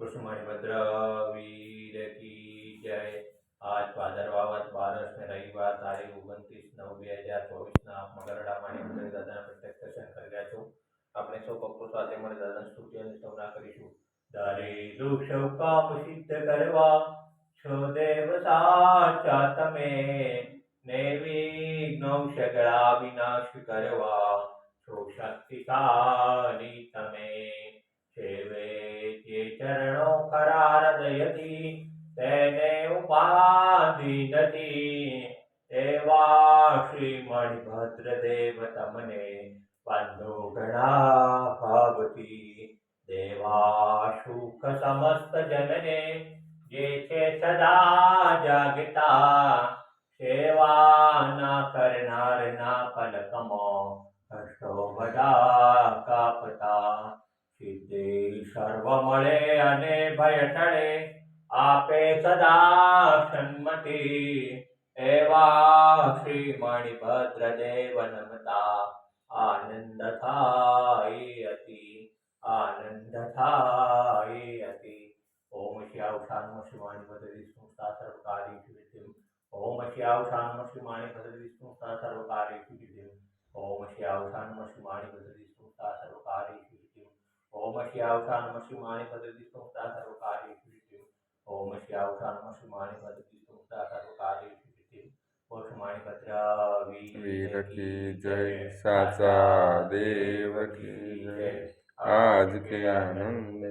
કૃષ્ણમણિ ભદ્ર વીર કી જય આજ ભાદરવા બારસ ને રવિવાર તારીખ ઓગણત્રીસ નવ બે હજાર ચોવીસના મગરડા મગરડામાં મંદિર દાદાના પ્રત્યક્ષ દર્શન કરી રહ્યા છું આપણે સૌ ભક્તો સાથે મળી દાદાની સ્તુતિ અને સ્તવના કરીશું દારી દુઃખ પાપ સિદ્ધ કરવા છો દેવ સાચા તમે ને વિઘ્નો સગળા વિનાશ કરવા છો શક્તિશાળી ચરણો ખરા હૃદયથી તેને ઉપાધિ નથી એવા શ્રી મણિભદ્ર દેવ તમને બંધો ઘણા ભાવતી દેવા સુખ સમસ્ત જનને જે છે સદા જાગતા સેવા ના કરનાર ના પલકમો કષ્ટો બધા સર્વ મળે અને ભય ટળે આપે સદા સન્મતિ એવા શ્રી મણિભદ્ર દેવ નમતા આનંદ થાય અતિ, આનંદ થાય અતિ. ઓમ શ્યાવશાન શિવાણી ભદ્ર વિષ્ણુ સર્વકારી સિદ્ધિમ ઓમ શ્યાવશાન શિવાણી ભદ્ર વિષ્ણુ સર્વકારી સિદ્ધિમ ઓમ શ્યાવશાન શિવાણી ભદ્ર ઓમ શ્યાવશાન શિવાણી ભદ્ર વિષ્ણુ સર્વકારી સિદ્ધિમ ઓમ શ્યાવશાન શિવાણી ભદ્ર વિષ્ણુ સર્વકારી સિદ્ધિમ ઓમ શિવાણી ભદ્ર વીર કી જય સાચા દેવ કી જય આજ કે આનંદ